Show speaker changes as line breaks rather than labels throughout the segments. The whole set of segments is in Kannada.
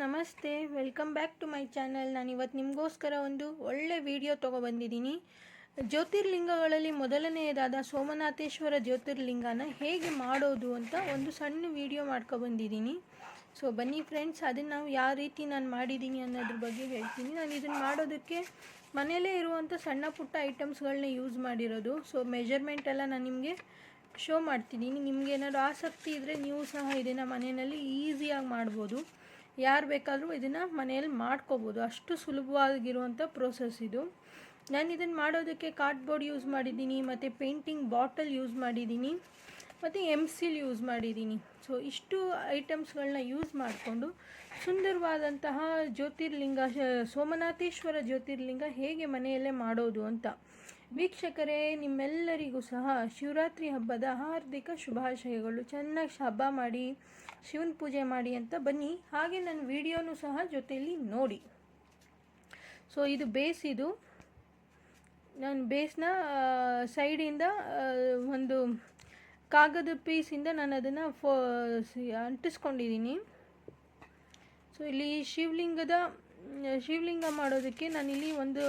ನಮಸ್ತೆ welcome back to my channel ನಾನು ಇವತ್ತು ನಿಮಗೋಸ್ಕರ ಒಂದು ಒಳ್ಳೆ ವಿಡಿಯೋ ತೊಗೊಬಂದಿದ್ದೀನಿ. ಜ್ಯೋತಿರ್ಲಿಂಗಗಳಲ್ಲಿ ಮೊದಲನೆಯದಾದ ಸೋಮನಾಥೇಶ್ವರ ಜ್ಯೋತಿರ್ಲಿಂಗನ ಹೇಗೆ ಮಾಡೋದು ಅಂತ ಒಂದು ಸಣ್ಣ ವಿಡಿಯೋ ಮಾಡ್ಕೊಬಂದಿದ್ದೀನಿ. ಸೊ ಬನ್ನಿ ಫ್ರೆಂಡ್ಸ್ ಅದನ್ನು ನಾವು ಯಾವ ರೀತಿ ನಾನು ಮಾಡಿದ್ದೀನಿ ಅನ್ನೋದ್ರ ಬಗ್ಗೆ ಹೇಳ್ತೀನಿ. ನಾನು ಇದನ್ನು ಮಾಡೋದಕ್ಕೆ ಮನೆಯಲ್ಲೇ ಇರುವಂಥ ಸಣ್ಣ ಪುಟ್ಟ ಐಟಮ್ಸ್ಗಳನ್ನ ಯೂಸ್ ಮಾಡಿರೋದು. ಸೊ ಮೆಜರ್ಮೆಂಟ್ ಎಲ್ಲ ನಾನು ನಿಮಗೆ ಶೋ ಮಾಡ್ತಿದ್ದೀನಿ. ನಿಮ್ಗೆ ಏನಾದ್ರು ಆಸಕ್ತಿ ಇದ್ದರೆ ನೀವು ಸಹ ಇದನ್ನು ಮನೆಯಲ್ಲಿ ಈಸಿಯಾಗಿ ಮಾಡ್ಬೋದು. ಯಾರು ಬೇಕಾದರೂ ಇದನ್ನು ಮನೆಯಲ್ಲಿ ಮಾಡ್ಕೋಬೋದು. ಅಷ್ಟು ಸುಲಭವಾಗಿರುವಂಥ ಪ್ರೋಸೆಸ್ ಇದು. ನಾನು ಇದನ್ನು ಮಾಡೋದಕ್ಕೆ ಕಾರ್ಡ್ಬೋರ್ಡ್ ಯೂಸ್ ಮಾಡಿದ್ದೀನಿ, ಮತ್ತು ಪೇಂಟಿಂಗ್ ಬಾಟಲ್ ಯೂಸ್ ಮಾಡಿದ್ದೀನಿ, ಮತ್ತು ಎಂ ಸಿಲ್ ಯೂಸ್ ಮಾಡಿದ್ದೀನಿ. ಸೊ ಇಷ್ಟು ಐಟಮ್ಸ್ಗಳನ್ನ ಯೂಸ್ ಮಾಡಿಕೊಂಡು ಸುಂದರವಾದಂತಹ ಜ್ಯೋತಿರ್ಲಿಂಗ ಸೋಮನಾಥೇಶ್ವರ ಜ್ಯೋತಿರ್ಲಿಂಗ ಹೇಗೆ ಮನೆಯಲ್ಲೇ ಮಾಡೋದು ಅಂತ ವೀಕ್ಷಕರೇ, ನಿಮ್ಮೆಲ್ಲರಿಗೂ ಸಹ ಶಿವರಾತ್ರಿ ಹಬ್ಬದ ಹಾರ್ದಿಕ ಶುಭಾಶಯಗಳು. ಚೆನ್ನಾಗಿ ಹಬ್ಬ ಮಾಡಿ. ಶಿವನ ಪೂಜೆ ಮಾಡಿ ಅಂತ ಬನ್ನಿ. ಹಾಗೆ ನನ್ನ ವಿಡಿಯೋನು ಸಹ ಜೊತೆಯಲ್ಲಿ ನೋಡಿ. ಸೊ ಇದು ಬೇಸ್ ಇದು. ನಾನು ಬೇಸ್ನ ಸೈಡಿಂದ ಒಂದು ಕಾಗದ ಪೀಸಿಂದ ನಾನು ಅದನ್ನು ಫೋ ಅಂಟಿಸ್ಕೊಂಡಿದ್ದೀನಿ. ಸೊ ಇಲ್ಲಿ ಶಿವಲಿಂಗದ ಶಿವಲಿಂಗ ಮಾಡೋದಕ್ಕೆ ನಾನಿಲ್ಲಿ ಒಂದು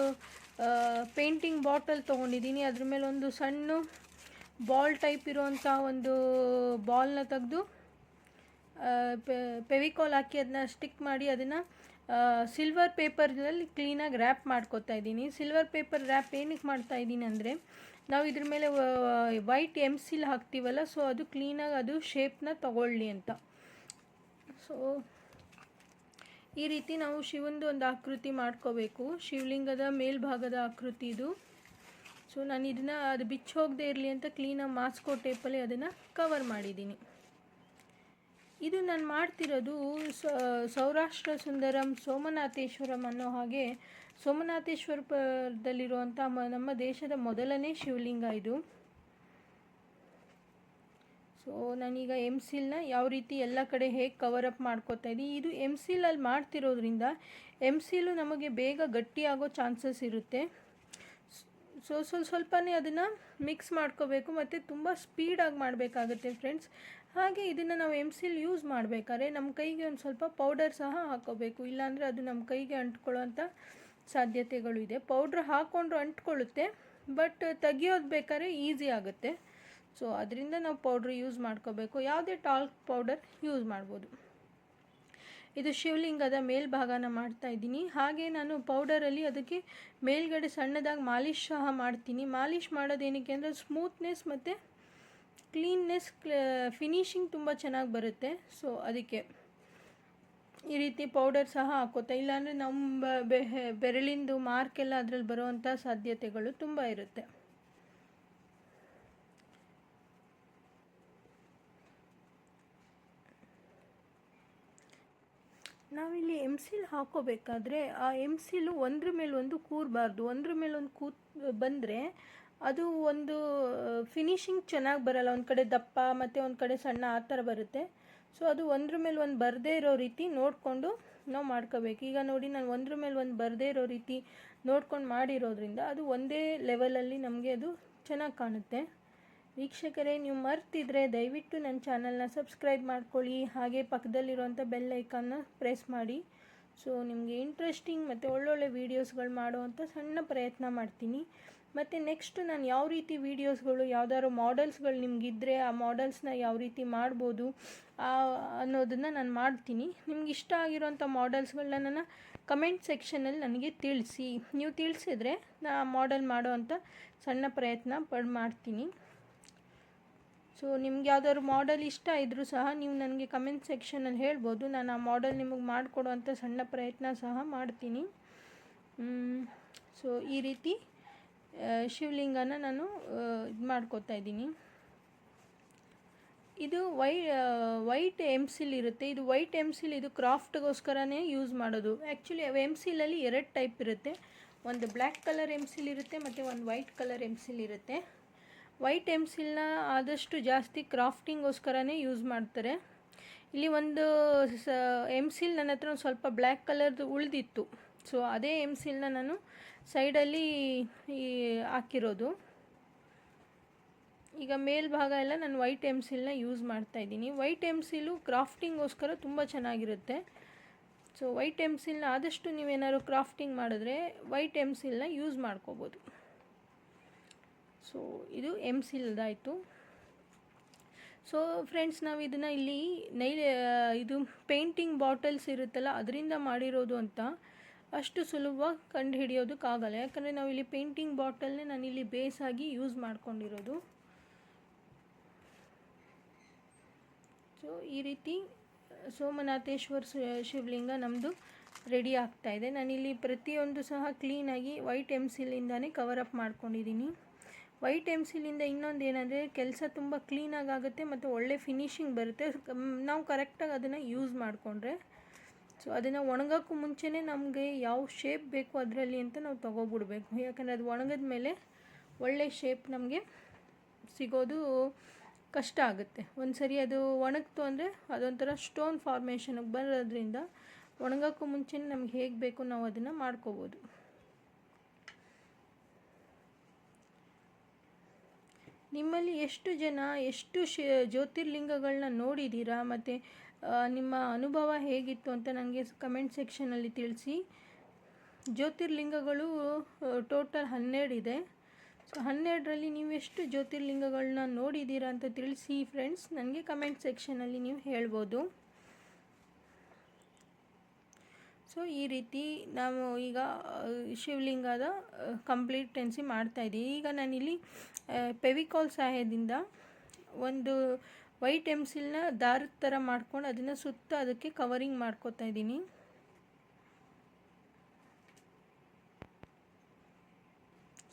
ಪೇಂಟಿಂಗ್ ಬಾಟಲ್ ತೊಗೊಂಡಿದ್ದೀನಿ. ಅದ್ರ ಮೇಲೆ ಒಂದು ಸಣ್ಣ ಬಾಲ್ ಟೈಪ್ ಇರುವಂಥ ಒಂದು ಬಾಲ್ನ ತೆಗೆದು ಪೆವಿಕಾಲ್ ಹಾಕಿ ಅದನ್ನ ಸ್ಟಿಕ್ ಮಾಡಿ ಅದನ್ನು ಸಿಲ್ವರ್ ಪೇಪರ್ನಲ್ಲಿ ಕ್ಲೀನಾಗಿ ರ್ಯಾಪ್ ಮಾಡ್ಕೊತಾ ಇದ್ದೀನಿ. ಸಿಲ್ವರ್ ಪೇಪರ್ ರ್ಯಾಪ್ ಏನಕ್ಕೆ ಮಾಡ್ತಾ ಇದ್ದೀನಿ ಅಂದರೆ, ನಾವು ಇದ್ರ ಮೇಲೆ ವೈಟ್ ಎಂ ಸಿಲ್ ಹಾಕ್ತೀವಲ್ಲ ಸೊ ಅದು ಕ್ಲೀನಾಗಿ ಅದು ಶೇಪ್ನ ತಗೊಳ್ಳಿ ಅಂತ. ಸೊ ಈ ರೀತಿ ನಾವು ಶಿವಂದು ಒಂದು ಆಕೃತಿ ಮಾಡ್ಕೋಬೇಕು. ಶಿವಲಿಂಗದ ಮೇಲ್ಭಾಗದ ಆಕೃತಿ ಇದು. ಸೊ ನಾನು ಇದನ್ನು, ಅದು ಬಿಚ್ಚೋಗದೆ ಇರಲಿ ಅಂತ ಕ್ಲೀನಾಗಿ ಮಾಸ್ಕೋ ಟೇಪಲ್ಲಿ ಅದನ್ನು ಕವರ್ ಮಾಡಿದ್ದೀನಿ. ಇದು ನಾನು ಮಾಡ್ತಿರೋದು ಸೌರಾಷ್ಟ್ರ ಸುಂದರಂ ಸೋಮನಾಥೇಶ್ವರಂ ಅನ್ನೋ ಹಾಗೆ ಸೋಮನಾಥೇಶ್ವರದಲ್ಲಿರುವಂಥ ಮ, ನಮ್ಮ ದೇಶದ ಮೊದಲನೇ ಶಿವಲಿಂಗ ಇದು. ಸೊ ನಾನೀಗ ಎಂ ಸಿಲ್ನ ಯಾವ ರೀತಿ ಎಲ್ಲ ಕಡೆ ಹೇಗೆ ಕವರ್ ಅಪ್ ಮಾಡ್ಕೋತಾ ಇದ್ದೀನಿ. ಇದು ಎಂ ಸಿಲಲ್ಲಿ ಮಾಡ್ತಿರೋದ್ರಿಂದ ಎಂ ಸಿಲು ನಮಗೆ ಬೇಗ ಗಟ್ಟಿಯಾಗೋ ಚಾನ್ಸಸ್ ಇರುತ್ತೆ. ಸೊ ಸ್ವಲ್ಪ ಸ್ವಲ್ಪನೇ ಅದನ್ನು ಮಿಕ್ಸ್ ಮಾಡ್ಕೋಬೇಕು, ಮತ್ತು ತುಂಬ ಸ್ಪೀಡಾಗಿ ಮಾಡಬೇಕಾಗುತ್ತೆ ಫ್ರೆಂಡ್ಸ್ ಹಾಗೆ ಇದನ್ನು ನಾವು ಎಂ ಸಿಲ್ ಯೂಸ್ ಮಾಡಬೇಕಾದ್ರೆ ನಮ್ಮ ಕೈಗೆ ಒಂದು ಸ್ವಲ್ಪ ಪೌಡರ್ ಸಹ ಹಾಕೋಬೇಕು. ಇಲ್ಲಾಂದರೆ ಅದು ನಮ್ಮ ಕೈಗೆ ಅಂಟ್ಕೊಳ್ಳೋಂಥ ಸಾಧ್ಯತೆಗಳು ಇದೆ. ಪೌಡ್ರ್ ಹಾಕ್ಕೊಂಡ್ರು ಅಂಟ್ಕೊಳ್ಳುತ್ತೆ ಬಟ್ ತೆಗಿಯೋದು ಬೇಕಾದ್ರೆ ಈಸಿ ಆಗುತ್ತೆ. ಸೊ ಅದರಿಂದ ನಾವು ಪೌಡ್ರ್ ಯೂಸ್ ಮಾಡ್ಕೋಬೇಕು. ಯಾವುದೇ ಟಾಲ್ಕ್ ಪೌಡರ್ ಯೂಸ್ ಮಾಡ್ಬೋದು. ಇದು ಶಿವಲಿಂಗದ ಮೇಲ್ಭಾಗನ ಮಾಡ್ತಾ ಇದ್ದೀನಿ. ಹಾಗೆ ನಾನು ಪೌಡರಲ್ಲಿ ಅದಕ್ಕೆ ಮೇಲ್ಗಡೆ ಸಣ್ಣದಾಗಿ ಮಾಲಿಶ್ ಸಹ ಮಾಡ್ತೀನಿ. ಮಾಲಿಶ್ ಮಾಡೋದೇನಕ್ಕೆ ಅಂದರೆ ಸ್ಮೂತ್ನೆಸ್ ಮತ್ತು ಕ್ಲೀನ್ನೆಸ್ ಫಿನಿಶಿಂಗ್ ತುಂಬ ಚೆನ್ನಾಗಿ ಬರುತ್ತೆ. ಸೊ ಅದಕ್ಕೆ ಈ ರೀತಿ ಪೌಡರ್ ಸಹ ಹಾಕೋತಾ, ಇಲ್ಲಾಂದರೆ ನಮ್ಮ ಬೆರಳಿಂದು ಮಾರ್ಕ್ ಎಲ್ಲ ಅದರಲ್ಲಿ ಬರುವಂಥ ಸಾಧ್ಯತೆಗಳು ತುಂಬ ಇರುತ್ತೆ. ನಾವಿಲ್ಲಿ ಎಂ ಸಿಲ್ ಹಾಕೋಬೇಕಾದ್ರೆ, ಆ ಎಂ ಸಿಲು ಒಂದ್ರ ಮೇಲೆ ಒಂದು ಕೂರಬಾರ್ದು. ಒಂದ್ರ ಮೇಲೆ ಒಂದು ಕೂತ್, ಬಂದರೆ ಅದು ಒಂದು ಫಿನಿಶಿಂಗ್ ಚೆನ್ನಾಗಿ ಬರಲ್ಲ. ಒಂದು ಕಡೆ ದಪ್ಪ, ಮತ್ತು ಒಂದು ಕಡೆ ಸಣ್ಣ ಆ ಥರ ಬರುತ್ತೆ. ಸೊ ಅದು ಒಂದ್ರ ಮೇಲೆ ಒಂದು ಬರದೇ ಇರೋ ರೀತಿ ನೋಡಿಕೊಂಡು ನಾವು ಮಾಡ್ಕೋಬೇಕು. ಈಗ ನೋಡಿ, ನಾನು ಒಂದ್ರ ಮೇಲೆ ಒಂದು ಬರದೇ ಇರೋ ರೀತಿ ನೋಡ್ಕೊಂಡು ಮಾಡಿರೋದ್ರಿಂದ ಅದು ಒಂದೇ ಲೆವೆಲಲ್ಲಿ ನಮಗೆ ಅದು ಚೆನ್ನಾಗಿ ಕಾಣುತ್ತೆ. ವೀಕ್ಷಕರೇ, ನೀವು ಮರ್ತಿದ್ರೆ ದಯವಿಟ್ಟು ನನ್ನ ಚಾನಲ್ನ ಸಬ್ಸ್ಕ್ರೈಬ್ ಮಾಡ್ಕೊಳ್ಳಿ. ಹಾಗೆ ಪಕ್ಕದಲ್ಲಿರುವಂಥ ಬೆಲ್ ಐಕಾನ್ನ ಪ್ರೆಸ್ ಮಾಡಿ. ಸೊ ನಿಮಗೆ ಇಂಟ್ರೆಸ್ಟಿಂಗ್ ಮತ್ತು ಒಳ್ಳೊಳ್ಳೆ ವೀಡಿಯೋಸ್ಗಳು ಮಾಡುವಂಥ ಸಣ್ಣ ಪ್ರಯತ್ನ ಮಾಡ್ತೀನಿ. ಮತ್ತು ನೆಕ್ಸ್ಟ್ ನಾನು ಯಾವ ರೀತಿ ವೀಡಿಯೋಸ್ಗಳು ಯಾವ್ದಾದ್ರು ಮಾಡೆಲ್ಸ್ಗಳು ನಿಮಗಿದ್ರೆ ಆ ಮಾಡೆಲ್ಸ್ನ ಯಾವ ರೀತಿ ಮಾಡ್ಬೋದು ಅನ್ನೋದನ್ನು ನಾನು ಮಾಡ್ತೀನಿ. ನಿಮ್ಗೆ ಇಷ್ಟ ಆಗಿರೋಂಥ ಮಾಡೆಲ್ಸ್ಗಳನ್ನ ನನ್ನ ಕಮೆಂಟ್ ಸೆಕ್ಷನಲ್ಲಿ ನನಗೆ ತಿಳಿಸಿ. ನೀವು ತಿಳಿಸಿದ್ರೆ ನಾ ಮಾಡೆಲ್ ಮಾಡೋ ಅಂಥ ಸಣ್ಣ ಪ್ರಯತ್ನ ಪಡ್, ಮಾಡ್ತೀನಿ. ಸೊ ನಿಮ್ಗೆ ಯಾವ್ದಾದ್ರು ಮಾಡೆಲ್ ಇಷ್ಟ ಇದ್ದರೂ ಸಹ ನೀವು ನನಗೆ ಕಮೆಂಟ್ ಸೆಕ್ಷನಲ್ಲಿ ಹೇಳ್ಬೋದು. ನಾನು ಆ ಮಾಡೆಲ್ ನಿಮಗೆ ಮಾಡಿಕೊಡುವಂಥ ಸಣ್ಣ ಪ್ರಯತ್ನ ಸಹ ಮಾಡ್ತೀನಿ. ಸೊ ಈ ರೀತಿ ಶಿವಲಿಂಗನ ನಾನು ಇದು ಮಾಡ್ಕೋತಾ ಇದ್ದೀನಿ. ಇದು ವೈ ವೈಟ್ ಎಮ್ಸಿಲ್ ಇರುತ್ತೆ. ಇದು ವೈಟ್ ಎಮ್ಸಿಲ್ ಇದು ಕ್ರಾಫ್ಟ್ಗೋಸ್ಕರನೇ ಯೂಸ್ ಮಾಡೋದು. ಆ್ಯಕ್ಚುಲಿ ಎಮ್ಸಿಲಲ್ಲಿ ಎರಡು ಟೈಪ್ ಇರುತ್ತೆ. ಒಂದು ಬ್ಲ್ಯಾಕ್ ಕಲರ್ ಎಮ್ಸಿಲ್ ಇರುತ್ತೆ, ಮತ್ತು ಒಂದು ವೈಟ್ ಕಲರ್ ಎಮ್ಸಿಲ್ ಇರುತ್ತೆ. ವೈಟ್ ಎಮ್ಸಿಲ್ನ ಆದಷ್ಟು ಜಾಸ್ತಿ ಕ್ರಾಫ್ಟಿಂಗೋಸ್ಕರನೇ ಯೂಸ್ ಮಾಡ್ತಾರೆ. ಇಲ್ಲಿ ಒಂದು ಸ, ಎಮ್ಸಿಲ್ ನನ್ನ ಹತ್ರ ಒಂದು ಸ್ವಲ್ಪ ಬ್ಲ್ಯಾಕ್ ಕಲರ್ದು ಉಳಿದಿತ್ತು. ಸೊ ಅದೇ ಎಂ ಸೀಲ್ನ ನಾನು ಸೈಡಲ್ಲಿ ಈ ಹಾಕಿರೋದು. ಈಗ ಮೇಲ್ಭಾಗ ಎಲ್ಲ ನಾನು ವೈಟ್ ಎಂ ಸೀಲ್ನ ಯೂಸ್ ಮಾಡ್ತಾ ಇದ್ದೀನಿ. ವೈಟ್ ಎಮ್ಸಿಲು ಕ್ರಾಫ್ಟಿಂಗೋಸ್ಕರ ತುಂಬ ಚೆನ್ನಾಗಿರುತ್ತೆ. ಸೊ ವೈಟ್ ಎಂ ಸೀಲ್ನ ಆದಷ್ಟು ನೀವೇನಾದ್ರು ಕ್ರಾಫ್ಟಿಂಗ್ ಮಾಡಿದ್ರೆ ವೈಟ್ ಎಂ ಸೀಲ್ನ ಯೂಸ್ ಮಾಡ್ಕೋಬೋದು. ಸೊ ಇದು ಎಂ ಸೀಲ್ದಾಯಿತು ಸೊ ಫ್ರೆಂಡ್ಸ್ ನಾವು ಇದನ್ನು ಇಲ್ಲಿ ನೈಲ್ ಇದು ಪೇಂಟಿಂಗ್ ಬಾಟಲ್ಸ್ ಇರುತ್ತಲ್ಲ, ಅದರಿಂದ ಮಾಡಿರೋದು ಅಂತ ಅಷ್ಟು ಸುಲಭವಾಗಿ ಕಂಡು ಯಾಕಂದರೆ ನಾವು ಇಲ್ಲಿ ಪೇಂಟಿಂಗ್ ಬಾಟಲ್ನೇ ಬೇಸ್ ಬೇಸಾಗಿ ಯೂಸ್ ಮಾಡ್ಕೊಂಡಿರೋದು. ಸೊ ಈ ರೀತಿ ಸೋಮನಾಥೇಶ್ವರ ಶಿವಲಿಂಗ ನಮ್ಮದು ರೆಡಿ ಆಗ್ತಾ ಇದೆ. ನಾನಿಲ್ಲಿ ಪ್ರತಿಯೊಂದು ಸಹ ಕ್ಲೀನಾಗಿ ವೈಟ್ ಎಮ್ಸಿಲಿಂದಾನೇ ಕವರ್ ಅಪ್ ಮಾಡ್ಕೊಂಡಿದ್ದೀನಿ. ವೈಟ್ ಎಮ್ಸಿಲಿಂದ ಇನ್ನೊಂದು ಏನಂದರೆ, ಕೆಲಸ ತುಂಬ ಕ್ಲೀನಾಗಿ ಆಗುತ್ತೆ ಮತ್ತು ಒಳ್ಳೆ ಫಿನಿಶಿಂಗ್ ಬರುತ್ತೆ. ನಾವು ಕರೆಕ್ಟಾಗಿ ಅದನ್ನು ಯೂಸ್ ಮಾಡಿಕೊಂಡ್ರೆ ಸೊ ಅದನ್ನು ಒಣಗೋಕ್ಕೂ ಮುಂಚೆನೇ ನಮಗೆ ಯಾವ ಶೇಪ್ ಬೇಕು ಅದರಲ್ಲಿ ಅಂತ ನಾವು ತೊಗೊಬಿಡ್ಬೇಕು. ಯಾಕಂದರೆ ಅದು ಒಣಗಿದ ಮೇಲೆ ಒಳ್ಳೆ ಶೇಪ್ ನಮಗೆ ಸಿಗೋದು ಕಷ್ಟ ಆಗುತ್ತೆ. ಒಂದು ಸರಿ ಅದು ಒಣಗ್ತು ಅಂದರೆ ಅದೊಂಥರ ಸ್ಟೋನ್ ಫಾರ್ಮೇಷನ್ಗೆ ಬರೋದ್ರಿಂದ ಒಣಗೋಕ್ಕೂ ಮುಂಚೆನೇ ನಮ್ಗೆ ಹೇಗೆ ಬೇಕು ನಾವು ಅದನ್ನು ಮಾಡ್ಕೋಬೋದು. ನಿಮ್ಮಲ್ಲಿ ಎಷ್ಟು ಜನ, ಎಷ್ಟು ಶಿ ಜ್ಯೋತಿರ್ಲಿಂಗಗಳನ್ನ ನೋಡಿದ್ದೀರಾ ಮತ್ತು ನಿಮ್ಮ ಅನುಭವ ಹೇಗಿತ್ತು ಅಂತ ನನಗೆ ಕಮೆಂಟ್ ಸೆಕ್ಷನಲ್ಲಿ ತಿಳಿಸಿ. ಜ್ಯೋತಿರ್ಲಿಂಗಗಳು ಟೋಟಲ್ ಹನ್ನೆರಡಿದೆ ಸೊ, ಹನ್ನೆರಡರಲ್ಲಿ ನೀವು ಎಷ್ಟು ಜ್ಯೋತಿರ್ಲಿಂಗಗಳನ್ನ ನೋಡಿದ್ದೀರಾ ಅಂತ ತಿಳಿಸಿ, ಫ್ರೆಂಡ್ಸ್. ನನಗೆ ಕಮೆಂಟ್ ಸೆಕ್ಷನಲ್ಲಿ ನೀವು ಹೇಳ್ಬೋದು. ಸೊ ಈ ರೀತಿ ನಾವು ಈಗ ಶಿವಲಿಂಗದ ಕಂಪ್ಲೀಟೆನ್ಸಿ ಮಾಡ್ತಾಯಿದ್ದೀವಿ ಈಗ ನಾನಿಲ್ಲಿ ಪೆವಿಕಾಲ್ ಸಹಾಯದಿಂದ ಒಂದು ವೈಟ್ ಎಮ್ಸಿಲ್ನ ದಾರದ ಥರ ಮಾಡ್ಕೊಂಡು ಅದನ್ನು ಸುತ್ತ ಅದಕ್ಕೆ ಕವರಿಂಗ್ ಮಾಡ್ಕೋತಾ ಇದ್ದೀನಿ.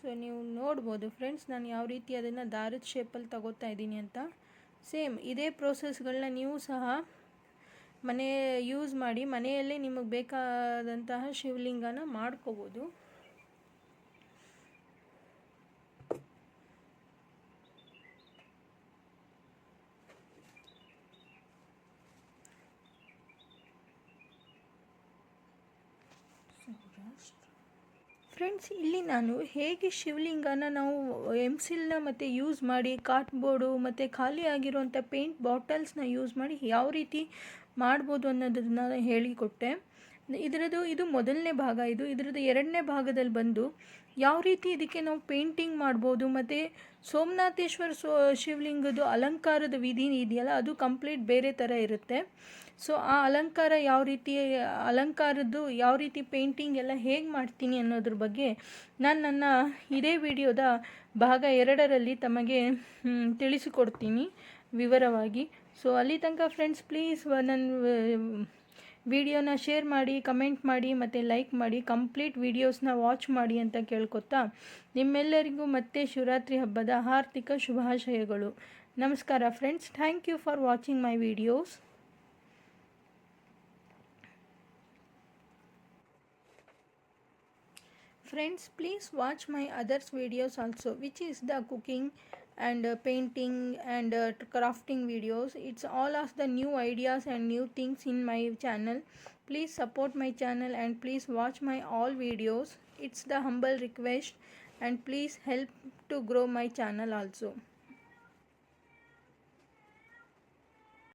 ಸೊ ನೀವು ನೋಡ್ಬೋದು ಫ್ರೆಂಡ್ಸ್ ನಾನು ಯಾವ ರೀತಿ ಅದನ್ನು ದಾರದ ಶೇಪಲ್ಲಿ ತಗೋತಾ ಇದ್ದೀನಿ ಅಂತ. ಸೇಮ್ ಇದೇ ಪ್ರೋಸೆಸ್ಗಳನ್ನ ನೀವು ಸಹ ಮನೆ ಯೂಸ್ ಮಾಡಿ ಮನೆಯಲ್ಲೇ ನಿಮಗೆ ಬೇಕಾದಂತಹ ಶಿವಲಿಂಗನ ಮಾಡ್ಕೋಬೋದು. ಫ್ರೆಂಡ್ಸ್ ಇಲ್ಲಿ ನಾನು ಹೇಗೆ ಶಿವಲಿಂಗನ ನಾವು ಎಮ್ಸಿಲ್ನ ಮತ್ತು ಯೂಸ್ ಮಾಡಿ ಕಾಟ್ಬೋರ್ಡು ಮತ್ತು ಖಾಲಿ ಆಗಿರುವಂಥ ಪೇಂಟ್ ಬಾಟಲ್ಸ್ನ ಯೂಸ್ ಮಾಡಿ ಯಾವ ರೀತಿ ಮಾಡ್ಬೋದು ಅನ್ನೋದನ್ನು ಹೇಳಿಕೊಟ್ಟೆ. ಇದರದ್ದು ಇದು ಮೊದಲನೇ ಭಾಗ. ಇದು ಇದರದ್ದು ಎರಡನೇ ಭಾಗದಲ್ಲಿ ಬಂದು ಯಾವ ರೀತಿ ಇದಕ್ಕೆ ನಾವು ಪೇಂಟಿಂಗ್ ಮಾಡ್ಬೋದು ಮತ್ತು ಸೋಮನಾಥೇಶ್ವರ ಸೋ ಅಲಂಕಾರದ ವಿಧಿ ಇದೆಯಲ್ಲ, ಅದು ಕಂಪ್ಲೀಟ್ ಬೇರೆ ಥರ ಇರುತ್ತೆ. ಸೊ, ಆ ಅಲಂಕಾರ ಯಾವ ರೀತಿ, ಅಲಂಕಾರದ್ದು ಯಾವ ರೀತಿ ಪೇಂಟಿಂಗ್ ಎಲ್ಲ ಹೇಗೆ ಮಾಡ್ತೀನಿ ಅನ್ನೋದ್ರ ಬಗ್ಗೆ ನಾನು ನನ್ನ ಇದೇ ವಿಡಿಯೋದ ಭಾಗ ಎರಡರಲ್ಲಿ ತಮಗೆ ತಿಳಿಸಿಕೊಡ್ತೀನಿ. ವಿವರವಾಗಿ. ಸೊ ಅಲ್ಲಿ ತನಕ ಫ್ರೆಂಡ್ಸ್ ಪ್ಲೀಸ್ ನನ್ನ ವಿಡಿಯೋನ ಶೇರ್ ಮಾಡಿ ಕಮೆಂಟ್ ಮಾಡಿ, ಮತ್ತು ಲೈಕ್ ಮಾಡಿ ಕಂಪ್ಲೀಟ್ ವೀಡಿಯೋಸ್ನ ವಾಚ್ ಮಾಡಿ ಅಂತ ಕೇಳ್ಕೊತಾ ನಿಮ್ಮೆಲ್ಲರಿಗೂ ಮತ್ತೆ ಶಿವರಾತ್ರಿ ಹಬ್ಬದ ಹಾರ್ದಿಕ ಶುಭಾಶಯಗಳು. ನಮಸ್ಕಾರ friends thank you for watching my videos friends, please watch my videos also, which is the and uh, painting and uh, crafting videos. It's all of the new ideas and new things in my channel. Please support my channel and please watch my all videos. It's the humble request and please help to grow my channel also